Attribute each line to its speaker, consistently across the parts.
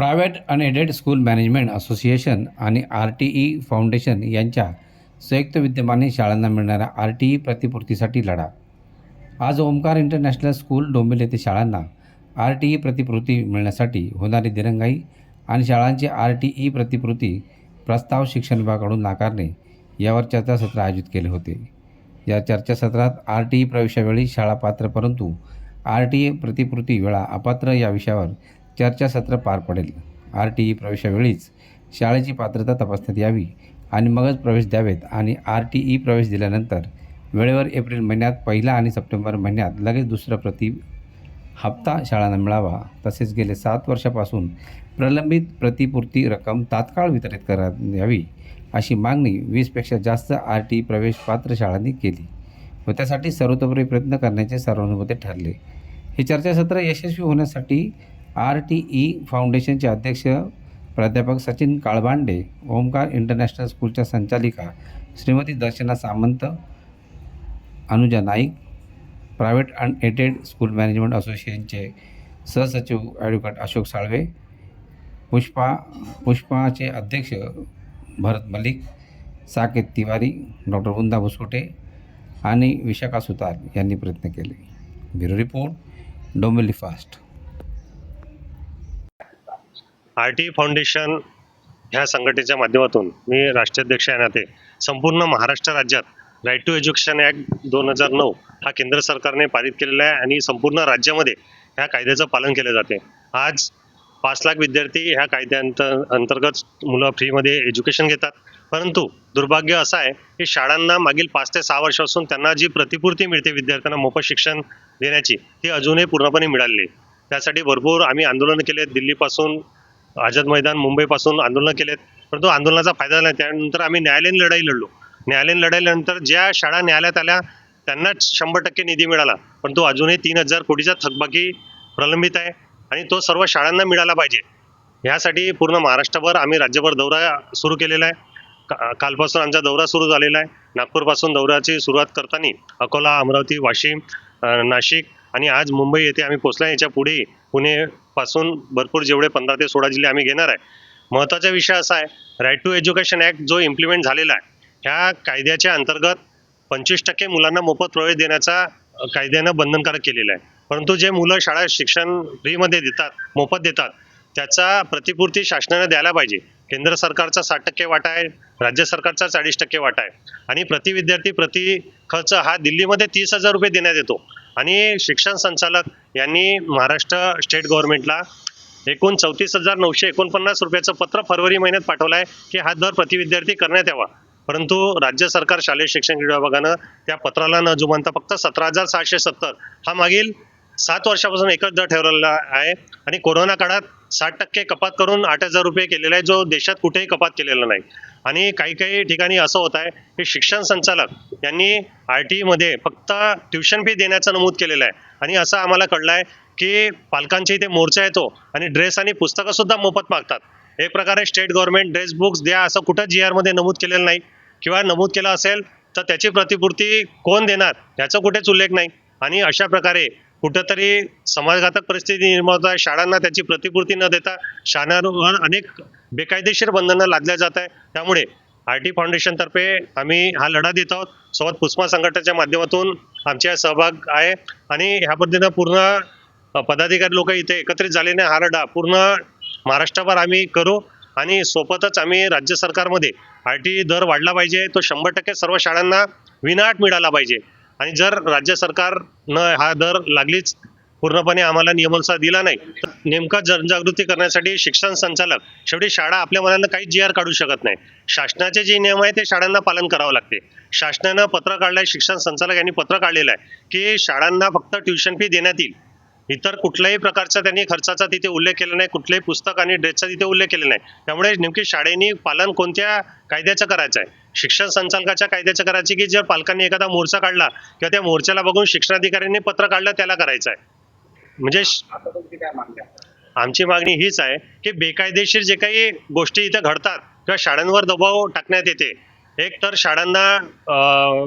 Speaker 1: Private unaided school management association आणि R T E foundation यांच्या संयुक्त विद्यमाने शाळांना मिळणाऱ्या आर टी ई प्रतिपूर्तीसाठी लढा. आज ओमकार इंटरनॅशनल स्कूल डोंबिवली येथे शाळांना आर टी ई प्रतिपूर्ती मिळण्यासाठी होणारी दिरंगाई आणि शाळांची आर टी ई प्रतिपूर्ती प्रस्ताव शिक्षण विभागाकडून नाकारणे यावर चर्चासत्र आयोजित केले होते. या चर्चासत्रात आर टी ई प्रवेशावेळी शाळा पात्र परंतु आर टी ई प्रतिपूर्ती वेळा अपात्र या विषयावर चर्चासत्र पार पडेल. आर टी ई प्रवेशावेळीच शाळेची पात्रता तपासण्यात यावी आणि मगच प्रवेश द्यावेत आणि आर टी ई प्रवेश दिल्यानंतर वेळेवर एप्रिल महिन्यात पहिला आणि सप्टेंबर महिन्यात लगेच दुसरा प्रति हप्ता शाळांना मिळावा. तसेच गेले सात वर्षापासून प्रलंबित प्रतिपूर्ती रक्कम तात्काळ वितरित करण्यात यावी अशी मागणी वीसपेक्षा जास्त आर टी प्रवेश पात्र शाळांनी केली. व त्यासाठी सर्वतोपरी प्रयत्न करण्याचे सर्वानुमते ठरले. हे चर्चासत्र यशस्वी होण्यासाठी आर टी ई फाउंडेशनचे अध्यक्ष प्राध्यापक सचिन काळबांडे ओमकार इंटरनॅशनल स्कूलच्या संचालिका Shrimati Darshana Samant Anuja Naik private unaided school management असोसिएशनचे सहसचिव ॲडव्होकेट अशोक साळवे पुष्पा पुष्पाचे अध्यक्ष भरत मलिक साकेत तिवारी डॉक्टर वृंदा भुसकोटे आणि विशाखा सुतार यांनी प्रयत्न केले. Bureau report Dombivli fast.
Speaker 2: R T foundation ह्या संघटनेच्या माध्यमातून मी राष्ट्राध्यक्ष आहे नाते संपूर्ण महाराष्ट्र राज्यात राईट टू एज्युकेशन ॲक्ट दोन हजार नऊ हा केंद्र सरकारने पारित केलेला आहे आणि संपूर्ण राज्यामध्ये ह्या कायद्याचं पालन केले जाते. आज पाच लाख विद्यार्थी ह्या कायद्यांत अंतर्गत मुलं फ्रीमध्ये एज्युकेशन घेतात. परंतु दुर्भाग्य असं आहे की शाळांना मागील पाच ते सहा वर्षापासून त्यांना जी प्रतिपूर्ती मिळते विद्यार्थ्यांना मोफत शिक्षण देण्याची ती अजूनही पूर्णपणे मिळाली त्यासाठी भरपूर आम्ही आंदोलन केले दिल्लीपासून आझाद मैदान मुंबईपासून आंदोलन केलेत. परंतु आंदोलनाचा फायदा झाला नाही. त्यानंतर आम्ही न्यायालयीन लढाई लढलो. न्यायालयीन लढाईनंतर ज्या शाळा न्यायालयात आल्या त्यांनाच शंभर टक्के निधी मिळाला. परंतु अजूनही तीन हजार कोटीचा थकबाकी प्रलंबित आहे आणि तो सर्व शाळांना मिळाला पाहिजे. ह्यासाठी पूर्ण महाराष्ट्रभर आम्ही राज्यभर दौरा सुरू केलेला आहे. का कालपासून आमचा दौरा सुरू झालेला आहे. नागपूरपासून दौऱ्याची सुरुवात करताना अकोला अमरावती वाशिम नाशिक आणि आज मुंबई येथे आम्ही पोचला याच्यापुढे पुणे पासून भरपूर जेवढे पंधरा ते सोळा जिल्हे आम्ही घेणार आहे. महत्त्वाचा विषय असा आहे राईट टू एज्युकेशन ॲक्ट जो इम्प्लिमेंट झालेला आहे ह्या कायद्याच्या अंतर्गत पंचवीस टक्के मुलांना मोफत प्रवेश देण्याचा कायद्यानं बंधनकारक केलेला आहे. परंतु जे मुलं शाळा शिक्षण फ्रीमध्ये देतात मोफत देतात त्याचा प्रतिपूर्ती शासनाने द्यायला पाहिजे. केंद्र सरकारचा साठ टक्के वाटा आहे राज्य सरकारचा चाळीस टक्के वाटा आहे. आणि प्रति विद्यार्थी प्रति खर्च हा दिल्लीमध्ये तीस हजार रुपये देण्यात येतो. आणि शिक्षण संचालक यांनी महाराष्ट्र स्टेट गव्हर्नमेंटला एकूण चौतीस हजार नऊशे एकोणपन्नास रुपयाचं पत्र फरवरी महिन्यात पाठवलं आहे की हा दर प्रति विद्यार्थी करण्यात यावा. परंतु राज्य सरकार शालेय शिक्षण विभागानं त्या पत्राला न जुमानता फक्त सतरा हजार सहाशे सत्तर हा मागील सात वर्षापासून एकच दर ठेवलेला आहे आणि कोरोना काळात साठ टक्के कपात करून आठ हजार रुपये केलेला आहे जो देशात कुठेही कपात केलेला नाही. आणि काही काही ठिकाणी असं होत आहे की शिक्षण संचालक यांनी आर टी मध्ये फक्त ट्युशन फी देण्याचं नमूद केलेलं आहे. आणि असं आम्हाला कळलं आहे की पालकांच्या इथे मोर्चा येतो आणि ड्रेस आणि पुस्तकं सुद्धा मोफत मागतात. एक प्रकारे स्टेट गव्हर्नमेंट ड्रेस बुक्स द्या असं कुठं जी आरमध्ये नमूद केलेलं नाही. किंवा नमूद केलं असेल तर त्याची प्रतिपूर्ती कोण देणार याचा कुठेच उल्लेख नाही. आणि अशा प्रकारे कुठंतरी समाजघातक परिस्थिती निर्माण होत आहे. शाळांना त्याची प्रतिपूर्ती न देता शाळांवर अनेक बेकायदेशीर बंधनं लादल्या जात आहे त्यामुळे आर टी फाउंडेशनतर्फे आम्ही हा लढा देत आहोत. सोबत पुष्पा संघटनेच्या माध्यमातून आमच्या सहभाग आहे. आणि ह्या पद्धतीनं पूर्ण पदाधिकारी लोक इथे एकत्रित झालेले हा लढा पूर्ण महाराष्ट्रभर आम्ही करू. आणि सोबतच आम्ही राज्य सरकारमध्ये आर टी दर वाढला पाहिजे. तो शंभर टक्के सर्व शाळांना विनाट मिळाला पाहिजे. आणि जर राज्य सरकारनं हा दर लागलीच पूर्णपणे आम्हाला नियमानुसार दिला नाही तर नेमका जनजागृती करण्यासाठी शिक्षण संचालक शेवटी शाळा आपल्या मनानं काही जी आर काढू शकत नाही. शासनाचे जे नियम आहे ते शाळांना पालन करावं लागते. शासनानं पत्र काढलं आहे शिक्षण संचालक यांनी पत्र काढलेलं आहे की शाळांना फक्त ट्युशन फी देण्यात येईल. इतर कुठल्याही प्रकारचा त्यांनी खर्चाचा तिथे उल्लेख केला नाही कुठलेही पुस्तक आणि ड्रेसचा तिथे उल्लेख केला नाही. त्यामुळे नेमकी शाळेने पालन कोणत्या कायद्याचं करायचं आहे शिक्षण संचालकाच्या कायद्याचं करायचे की जर पालकांनी एखादा मोर्चा काढला किंवा त्या मोर्चाला बघून शिक्षणाधिकाऱ्यांनी पत्र काढलं त्याला करायचं आहे म्हणजे आमची मागणी हीच आहे की बेकायदेशीर जे काही गोष्टी इथे घडतात किंवा शाळांवर दबाव टाकण्यात येते. एक तर शाळांना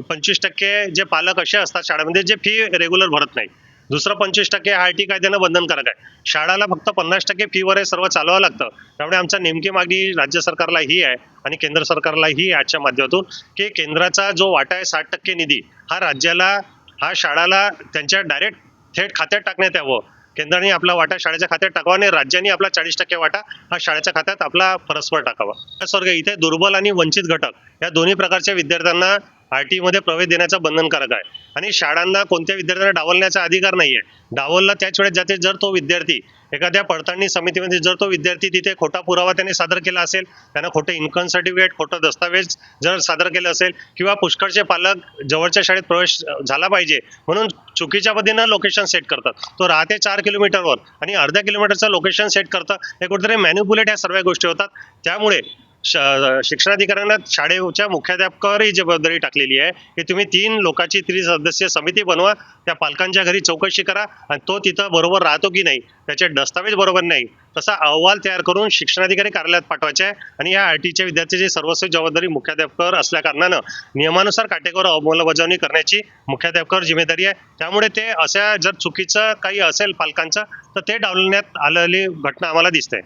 Speaker 2: पंचवीस टक्के जे पालक असे असतात शाळेमध्ये जे फी रेग्युलर भरत नाही दुसरं पंचवीस टक्के आर टी कायद्यानं बंधनकारक आहे. शाळाला फक्त पन्नास टक्के फीवर हे सर्व चालवावं लागतं. त्यामुळे आमच्या नेमकी मागणी राज्य सरकारला ही आहे आणि केंद्र सरकारला ही आजच्या माध्यमातून की केंद्राचा जो वाटा आहे साठ टक्के निधी हा राज्याला हा शाळाला त्यांच्या डायरेक्ट थेट खात्यात टाकण्यात यावं. केंद्राने आपला वाटा शाळेच्या खात्यात टाकावा आणि राज्यांनी आपला चाळीस टक्के वाटा हा शाळेच्या खात्यात आपला परस्पर टाकावा. स्वर्ग इथे दुर्बल आणि वंचित घटक या दोन्ही प्रकारच्या विद्यार्थ्यांना आर टीमध्ये प्रवेश देण्याचा बंधनकारक आहे. आणि शाळांना कोणत्या विद्यार्थ्यांना डावलण्याचा अधिकार नाही आहे डावलला त्याच वेळेस जाते जर तो विद्यार्थी एखाद्या पडताळणी समितीमध्ये जर तो विद्यार्थी तिथे खोटा पुरावा त्याने सादर केला असेल त्यानं खोटं इन्कम सर्टिफिकेट खोटं दस्तावेज जर सादर केलं असेल किंवा पुष्कळचे पालक जवळच्या शाळेत प्रवेश झाला पाहिजे म्हणून चुकीच्या पद्धतीनं लोकेशन सेट करतात. तो राहते चार किलोमीटरवर आणि अर्ध्या किलोमीटरचं लोकेशन सेट करतं हे कुठेतरी मॅन्युपुलेट ह्या सर्व गोष्टी होतात. त्यामुळे शिक्षणाधिकाऱ्यांना शाळेच्या मुख्याध्यापकावर ही जबाबदारी टाकलेली आहे. की तुम्ही तीन लोकांची त्रिसदस्यीय समिती बनवा त्या पालकांच्या घरी चौकशी करा आणि तो तिथं बरोबर राहतो की नाही त्याचे दस्तावेज बरोबर नाही तसा अहवाल तयार करून शिक्षणाधिकारी कार्यालयात पाठवायचा आहे आणि या आय टीच्या विद्यार्थ्याची सर्वस्वी जबाबदारी मुख्याध्यापकावर असल्या कारणानं नियमानुसार काटेकोर अंमलबजावणी करण्याची मुख्याध्यापकावर जिम्मेदारी आहे. त्यामुळे ते अशा जर चुकीचं काही असेल पालकांचं तर ते डावलण्यात आलेली घटना आम्हाला दिसते.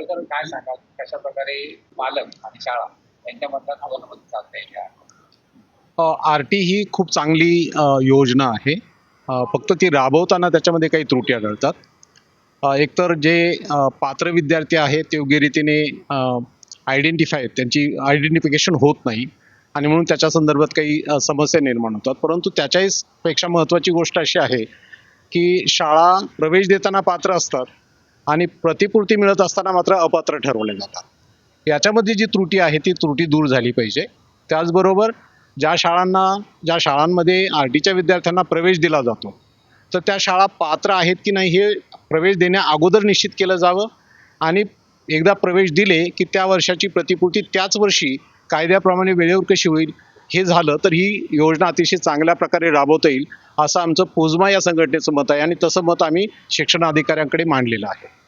Speaker 3: चालू काय सांगाल? कशा प्रकारे पालक आणि शाळा यांच्यामधला अवलंबन चालते
Speaker 4: आर टी ही खूप चांगली योजना आहे. फक्त ती राबवताना त्याच्यामध्ये काही त्रुटी आढळतात एकतर जे पात्र विद्यार्थी आहेत ते योग्य रीतीने आयडेंटिफाय त्यांची आयडेंटिफिकेशन होत नाही. आणि म्हणून त्याच्या संदर्भात काही समस्या निर्माण होतात. परंतु त्याच्याही पेक्षा महत्त्वाची गोष्ट अशी आहे की शाळा प्रवेश देताना पात्र असतात. आणि प्रतिपूर्ती मिळत असताना मात्र अपात्र ठरवले जातात. याच्यामध्ये जी त्रुटी आहे ती त्रुटी दूर झाली पाहिजे. त्याचबरोबर ज्या शाळांना ज्या शाळांमध्ये आर टीच्या विद्यार्थ्यांना प्रवेश दिला जातो तर त्या शाळा पात्र आहेत की नाही हे प्रवेश देण्या अगोदर निश्चित केलं जावं आणि एकदा प्रवेश दिले की त्या वर्षाची प्रतिपूर्ती त्याच वर्षी कायद्याप्रमाणे वेळेवर कशी होईल हे झालं तर ही योजना अतिशय चांगल्या प्रकारे राबवता येईल असं आमचं पोजमा या संघटनेचं मत आहे आणि तसं मत आम्ही शिक्षण अधिकाऱ्यांकडे मांडलेलं आहे.